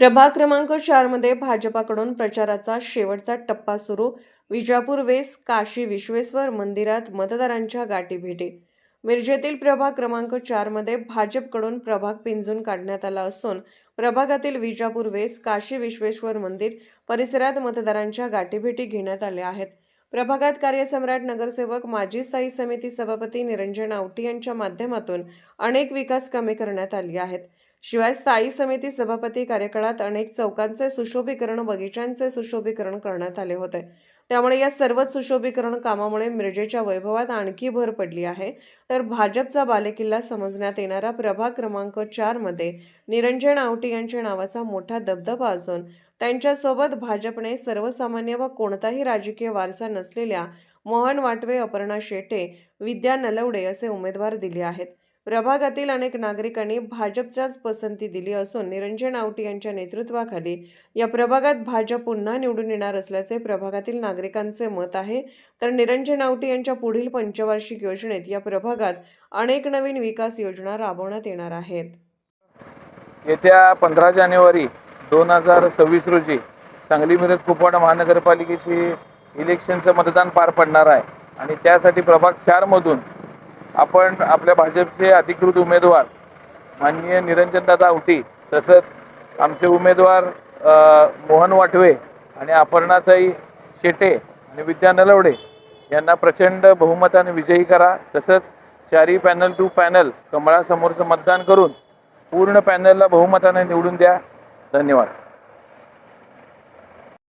प्रभाग क्रमांक चारमध्ये भाजपाकडून प्रचाराचा शेवटचा टप्पा सुरू. विजापूर वेस काशी विश्वेश्वर मंदिरात मतदारांच्या गाठी भेटी. मिरजेतील प्रभाग क्रमांक चारमध्ये भाजपकडून प्रभाग पिंजून काढण्यात आला असून प्रभागातील विजापूर वेस काशी विश्वेश्वर मंदिर परिसरात मतदारांच्या गाठीभेटी घेण्यात आल्या आहेत. प्रभागात कार्यसम्राट नगरसेवक माजी स्थायी समिती सभापती निरंजन आवटी यांच्या माध्यमातून अनेक विकास कामे करण्यात आली आहेत. शिवाय स्थायी समिती सभापती कार्यकाळात अनेक चौकांचे सुशोभीकरण बगीचांचे सुशोभीकरण करण्यात आले होते. त्यामुळे या सर्वच सुशोभीकरण कामामुळे मिरजेच्या वैभवात आणखी भर पडली आहे. तर भाजपचा बालेकिल्ला समजण्यात येणारा प्रभाग क्रमांक चारमध्ये निरंजन आवटी यांच्या नावाचा मोठा दबदबा असून त्यांच्यासोबत भाजपने सर्वसामान्य व कोणताही राजकीय वारसा नसलेल्या मोहन वाटवे अपर्णा शेटे विद्या नलवडे असे उमेदवार दिले आहेत. प्रभागातील अनेक नागरिकांनी भाजपच्याच पसंती दिली असून निरंजन आवटी यांच्या नेतृत्वाखाली या प्रभागात भाजप पुन्हा निवडून येणार असल्याचे प्रभागातील नागरिकांचे मत आहे. तर निरंजन आवटी यांच्या पुढील पंचवार्षिक योजनेत या प्रभागात अनेक नवीन विकास योजना राबवण्यात येणार आहेत. येत्या पंधरा जानेवारी दोन हजार सव्वीस रोजी सांगली मिरज कुपवाडा महानगरपालिकेची इलेक्शनचं मतदान पार पडणार आहे. आणि त्यासाठी प्रभाग चारमधून आपण आपल्या भाजपचे अधिकृत उमेदवार माननीय निरंजनदादा आवटी तसंच आमचे उमेदवार मोहन वाटवे आणि अपर्णाताई शेटे आणि विद्या नलवडे यांना प्रचंड बहुमताने विजयी करा. तसंच चारी पॅनल टू पॅनल कमळासमोरचं मतदान करून पूर्ण पॅनलला बहुमताने निवडून द्या. धन्यवाद.